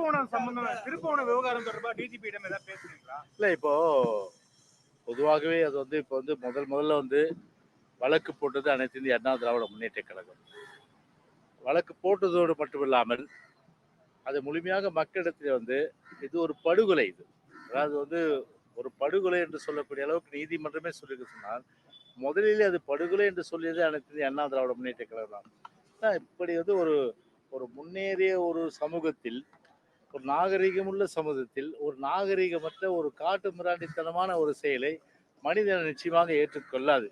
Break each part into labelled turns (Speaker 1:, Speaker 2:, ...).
Speaker 1: திருப்பவனம் சம்பந்தம் திருப்பவனம் விவகாரம் தொடர்பா டிஜிபியிடம் ஏதாவது பேசுறீங்களா
Speaker 2: இல்லை இப்போ பொதுவாகவே அது வந்து இப்போ வந்து முதல் முதல்ல வந்து வழக்கு போட்டது அனைத்து இந்திய அண்ணா திராவிட முன்னேற்ற கழகம். வழக்கு போட்டதோடு மட்டுமில்லாமல் அது முழுமையாக மக்களிடத்தில் வந்து இது ஒரு படுகொலை இது. அதாவது வந்து ஒரு படுகொலை என்று சொல்லக்கூடிய அளவுக்கு நீதிமன்றமே சொல்லிக்க சொன்னால் முதலிலே அது படுகொலை என்று சொல்லியது அனைத்து இந்திய அண்ணா திராவிட முன்னேற்ற கழகம் தான். இப்படி வந்து ஒரு ஒரு முன்னேறிய ஒரு சமூகத்தில் ஒரு நாகரிகமுள்ள சமூகத்தில் ஒரு நாகரிகமற்ற ஒரு காட்டு மிராண்டித்தனமான ஒரு செயலை மனிதன் நிச்சயமாக ஏற்றுக்கொள்ளாது.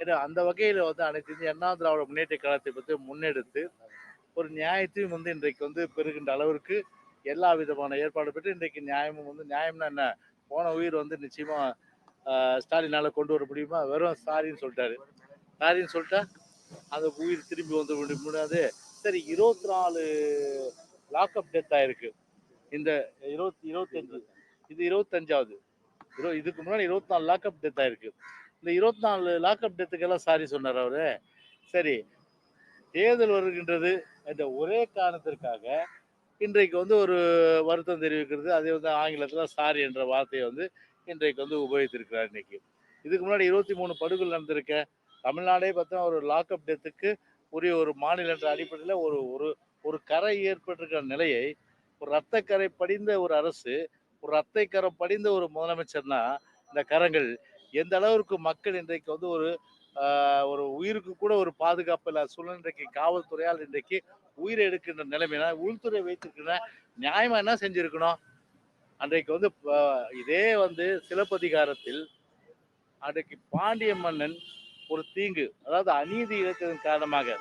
Speaker 2: ஏன்னா அந்த வகையில் வந்து அனைத்து இந்திய அண்ணா திராவிட முன்னேற்ற கழகத்தை பற்றி முன்னெடுத்து ஒரு நியாயத்தையும் வந்து இன்றைக்கு வந்து பெறுகின்ற அளவிற்கு எல்லா விதமான ஏற்பாடு பெற்று இன்றைக்கு நியாயமும் வந்து நியாயம்னா என்ன? போன உயிர் வந்து நிச்சயமாக ஸ்டாலினால் கொண்டு வர முடியுமா? வெறும் சாரின்னு சொல்லிட்டாரு. சாரின்னு சொல்லிட்டா அந்த உயிர் திரும்பி வந்து விட முடியாது. சரி இருபத்தி நாலு லாக்அப் டெத் ஆயிருக்கு. இந்த இருபத்தி இருபத்தஞ்சு இது இருபத்தஞ்சாவது. இரு இதுக்கு முன்னாடி இருபத்தி நாலு லாக்அப் டெத் ஆயிருக்கு. இந்த இருபத்தி நாலு லாக்அப் டெத்துக்கெல்லாம் சாரி சொன்னார் அவரு. சரி தேர்தல் வருகின்றது. இந்த ஒரே காரணத்திற்காக இன்றைக்கு வந்து ஒரு வருத்தம் தெரிவிக்கிறது. அதே வந்து ஆங்கிலத்தில் சாரி என்ற வார்த்தையை வந்து இன்றைக்கு வந்து உபயோகித்திருக்கிறார் இன்னைக்கு. இதுக்கு முன்னாடி இருபத்தி மூணு படுகொலை நடந்திருக்க. தமிழ்நாடே பார்த்தா ஒரு லாக்அப் டெத்துக்கு உரிய ஒரு மாநில என்ற அடிப்படையில் ஒரு ஒரு ஒரு கரை ஏற்பட்டிருக்கிற நிலையை ஒரு ரத்தக்கரை படிந்த ஒரு அரசு ஒரு ரத்தை கரம் படிந்த ஒரு முதலமைச்சர்னா இந்த கரங்கள் எந்த அளவிற்கு மக்கள் இன்றைக்கு வந்து ஒரு ஒரு உயிருக்கு கூட ஒரு பாதுகாப்பு இல்லாத சூழ்நிலை இன்றைக்கு காவல்துறையால் இன்றைக்கு உயிரை எடுக்கின்ற நிலைமைனா உள்துறை வைத்திருக்கிற நியாயமா என்ன செஞ்சிருக்கணும்? அன்றைக்கு வந்து இதே வந்து சிலப்பதிகாரத்தில் அன்றைக்கு பாண்டிய மன்னன் ஒரு தீங்கு அதாவது அநீதி இழக்கிறதன் காரணமாக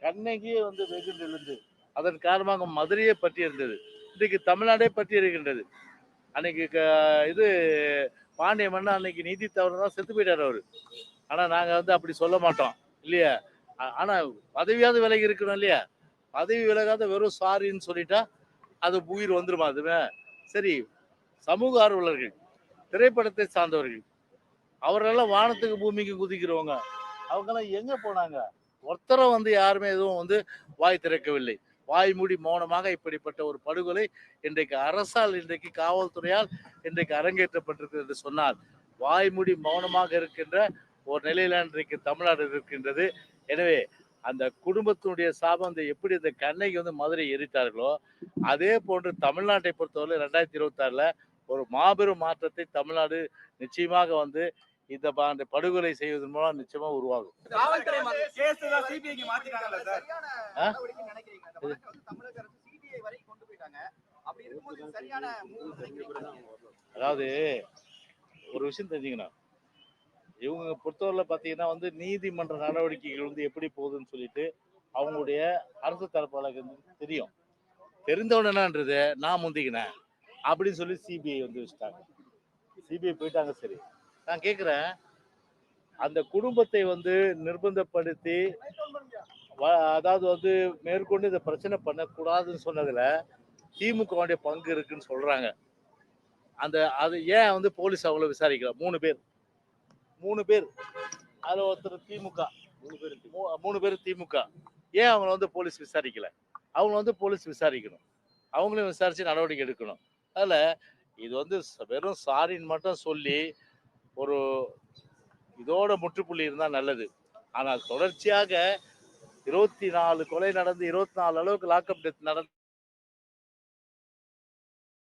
Speaker 2: கண்ணகியே வந்து வெகுண்டெழுந்து அதன் காரணமாக மதுரையை பற்றி இருந்தது இன்னைக்கு தமிழ்நாடே பற்றி இருக்கின்றது. அன்னைக்கு க- இது பாண்டிய மன்னன் அன்னைக்கு நீதி தவறு தான் செத்து போயிட்டார் அவரு. ஆனால் நாங்கள் வந்து அப்படி சொல்ல மாட்டோம் இல்லையா? ஆனால் பதவியாவது விலகி இருக்கணும் இல்லையா? பதவி விலகாத வெறும் சாரின்னு சொல்லிட்டா அது உயிர் வந்துருமா அதுவே? சரி சமூக ஆர்வலர்கள் திரைப்படத்தை சார்ந்தவர்கள் அவரெல்லாம் வானத்துக்கு பூமிக்கு குதிக்கிறவங்க அவங்கெல்லாம் எங்கே போனாங்க? ஒருத்தரை வந்து யாருமே எதுவும் வந்து வாய் திறக்கவில்லை. வாய் மூடி மௌனமாக இப்படிப்பட்ட ஒரு படுகொலை இன்றைக்கு அரசால் இன்றைக்கு காவல்துறையால் இன்றைக்கு அரங்கேற்றப்பட்டிருக்கு என்று சொன்னால் வாய் மூடி மௌனமாக இருக்கின்ற ஒரு நிலையில இன்றைக்கு தமிழ்நாடு இருக்கின்றது. எனவே அந்த குடும்பத்தினுடைய சாபம் எப்படி இந்த கண்ணகி வந்து மதுரை எரித்தார்களோ அதே போன்று தமிழ்நாட்டை பொறுத்தவரை ரெண்டாயிரத்தி இருபத்தி ஆறுல ஒரு மாபெரும் மாற்றத்தை தமிழ்நாடு நிச்சயமாக வந்து இந்த படுகொலை செய்வதன் மூலம் நிச்சயமா உருவாகும்.
Speaker 3: காவல்துறை
Speaker 2: அதாவது ஒரு விஷயம் தெரிஞ்சுக்கணும். இவங்க பொறுத்தவரையில் பார்த்தீங்கன்னா வந்து நீதிமன்ற நடவடிக்கைகள் வந்து எப்படி போகுதுன்னு சொல்லிட்டு அவங்களுடைய அரசு தரப்பாளருக்கு வந்து தெரியும். தெரிந்தவன என்னன்றது நான் முந்திக்கினேன். அப்படின்னு சொல்லி சிபிஐ வந்து வச்சுட்டாங்க. சிபிஐ போயிட்டாங்க சரி. நான் கேட்குறேன் அந்த குடும்பத்தை வந்து நிர்பந்தப்படுத்தி அதாவது வந்து மேற்கொண்டு இந்த பிரச்சனை பண்ணக்கூடாதுன்னு சொன்னதுல திமுகவுடைய பங்கு இருக்குன்னு சொல்றாங்க. அந்த அது ஏன் வந்து போலீஸ் அவ்வளோ விசாரிக்கல? மூணு பேர். மூணு பேர். அதுல ஒருத்தர் திமுக. மூணு பேர் மூணு பேர் திமுக. ஏன் அவங்கள வந்து போலீஸ் விசாரிக்கல? அவங்க வந்து போலீஸ் விசாரிக்கணும். அவங்களையும் விசாரிச்சு நடவடிக்கை எடுக்கணும். அதில் இது வந்து வெறும் சாரின்னு மட்டும் சொல்லி ஒரு இதோட முற்றுப்புள்ளி இருந்தால் நல்லது. ஆனால் தொடர்ச்சியாக இருபத்தி நாலு கொலை நடந்து இருபத்தி நாலு அளவுக்கு லாக்அப் டெத் நடந்து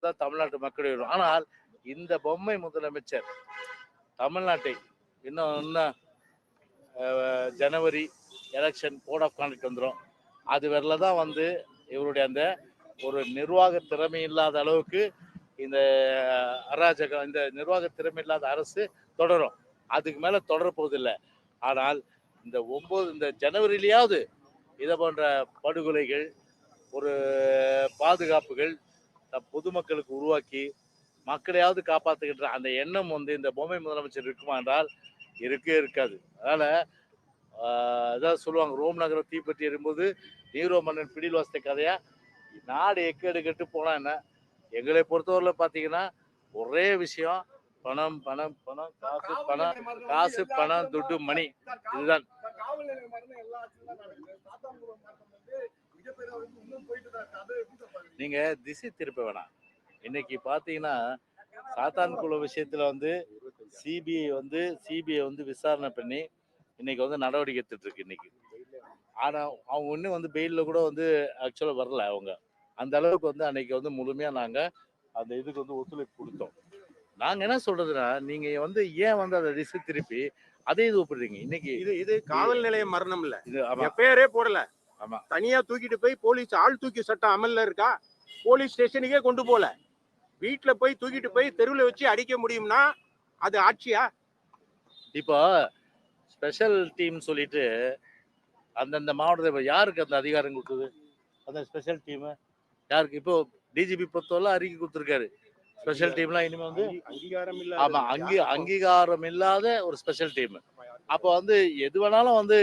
Speaker 2: தான் தமிழ்நாட்டு மக்கள் வரும் ஆனால் இந்த பொம்மை முதலமைச்சர் தமிழ்நாட்டை இன்னும் இன்னும் அஹ், ஜனவரி எலெக்ஷன் கோட் ஆஃப் கான்டக்ட் வந்துடும் அது வரல தான் வந்து இவருடைய அந்த ஒரு நிர்வாக திறமை இல்லாத அளவுக்கு இந்த அராஜகம் இந்த நிர்வாக திறமை இல்லாத அரசு தொடரும். அதுக்கு மேல தொடர போவதில்லை ஆனால் இந்த ஒம்பது இந்த ஜனவரியிலேயாவது இதை போன்ற படுகொலைகள் ஒரு பாதுகாப்புகள் பொதுமக்களுக்கு உருவாக்கி மக்களையாவது காப்பாற்றுகின்ற அந்த எண்ணம் வந்து இந்த பொம்மை முதலமைச்சர் இருக்குமா என்றால் இருக்கே இருக்காது. அதனால் அதான் சொல்லுவாங்க ரோம் நகரம் தீப்பற்றி எறும்போது நீரோ மன்னன் பிடில் வாசித்த கதையா? நாடு எக்கேடு கெட்டு போனால் என்ன? எங்களை பொறுத்தவரையில் பார்த்தீங்கன்னா ஒரே விஷயம் பணம் பணம் பணம் காசு பணம் காசு பணம் துட்டு மணி. இதுதான். நீங்க திசை திருப்ப வேணாம். இன்னைக்கு பாத்தீங்கன்னா சாத்தான்குள விஷயத்துல வந்து சிபிஐ வந்து சிபிஐ வந்து விசாரணை பண்ணி இன்னைக்கு வந்து நடவடிக்கை எடுத்துட்டு இருக்கு இன்னைக்கு. ஆனா அவங்க இன்னும் வந்து பெயில்ல கூட வந்து ஆக்சுவலா வரல அவங்க. அந்த அளவுக்கு வந்து அன்னைக்கு வந்து முழுமையா நாங்க அந்த இதுக்கு வந்து ஒத்துழைப்பு கொடுத்தோம். நாங்க என்ன சொல்றதுன்னா நீங்க வந்து ஏன் வந்து அதை திசை திருப்பி அதே இது ஒப்பிடுறீங்க. இன்னைக்கு
Speaker 4: இது இது காவல் நிலைய மரணம் இல்ல.
Speaker 2: இது ஆமா.
Speaker 4: எஃப்ஐஆரே போடல.
Speaker 2: ஆமா.
Speaker 4: தனியா தூக்கிட்டு போய் போலீஸ் ஆள் தூக்கி சட்டம் அமல்ல இருக்கா? போலீஸ் ஸ்டேஷனுக்கே கொண்டு போல. வீட்டுல போய் தூக்கிட்டு போய் தெருவுல வச்சு அடிக்க முடியும்னா அது ஆட்சியா?
Speaker 2: இப்போ ஸ்பெஷல் டீம் சொல்லிட்டு அந்தந்த மாவட்டத்தில் இப்போ யாருக்கு அந்த அதிகாரம் கொடுத்தது? அந்த ஸ்பெஷல் டீமு யாருக்கு? இப்போ டிஜிபி பொறுத்தவரை அறிக்கை கொடுத்துருக்காரு. ஸ்பெஷல் டீம்லாம் இனிமே வந்து
Speaker 4: அங்கீ- அங்கீகாரம் இல்ல
Speaker 2: ஆமா அங்கீ அங்கீகாரம் இல்லாத ஒரு ஸ்பெஷல் டீம் அப்போ வந்து எது வேணாலும் வந்து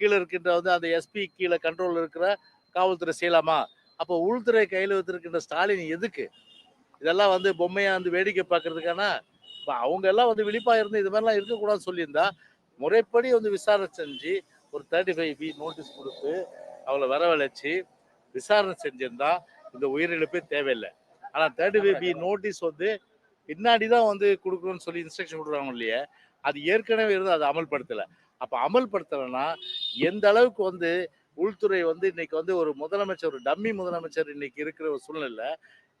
Speaker 2: கீழே இருக்கின்ற வந்து அந்த எஸ்பி கீழே கண்ட்ரோல் இருக்கிற காவல்துறை செய்யலாமா? அப்போ உள்துறை கையில் வச்சிருக்கின்ற ஸ்டாலின் எதுக்கு? இதெல்லாம் வந்து பொம்மையா வந்து வேடிக்கை பார்க்கறதுக்கான? இப்போ அவங்க எல்லாம் வந்து விழிப்பா இருந்து இது மாதிரிலாம் இருக்கக்கூடாதுன்னு சொல்லியிருந்தா முறைப்படி வந்து விசாரணை செஞ்சு ஒரு தேர்ட்டி ஃபைவ் பி நோட்டீஸ் கொடுத்து அவளை வரவழைச்சு விசாரணை செஞ்சிருந்தா இந்த உயிரிழப்பே தேவையில்லை. ஆனால் ஃபைவ் பி நோட்டீஸ் வந்து பின்னாடி தான் வந்து கொடுக்கணும்னு சொல்லி இன்ஸ்ட்ரக்ஷன் கொடுக்குறாங்க இல்லையே அது ஏற்கனவே இருந்து அதை அமல்படுத்தலை. அப்போ அமல்படுத்தலைன்னா எந்த அளவுக்கு வந்து உள்துறை வந்து இன்னைக்கு வந்து ஒரு முதலமைச்சர் ஒரு டம்மி முதலமைச்சர் இன்னைக்கு இருக்கிற ஒரு சூழ்நிலை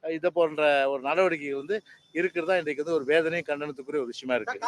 Speaker 2: இதை போன்ற ஒரு நடவடிக்கை வந்து இருக்கிறதா இன்னைக்கு வந்து ஒரு வேதனையும் கண்டனத்துக்குரிய ஒரு விஷயமா இருக்கு.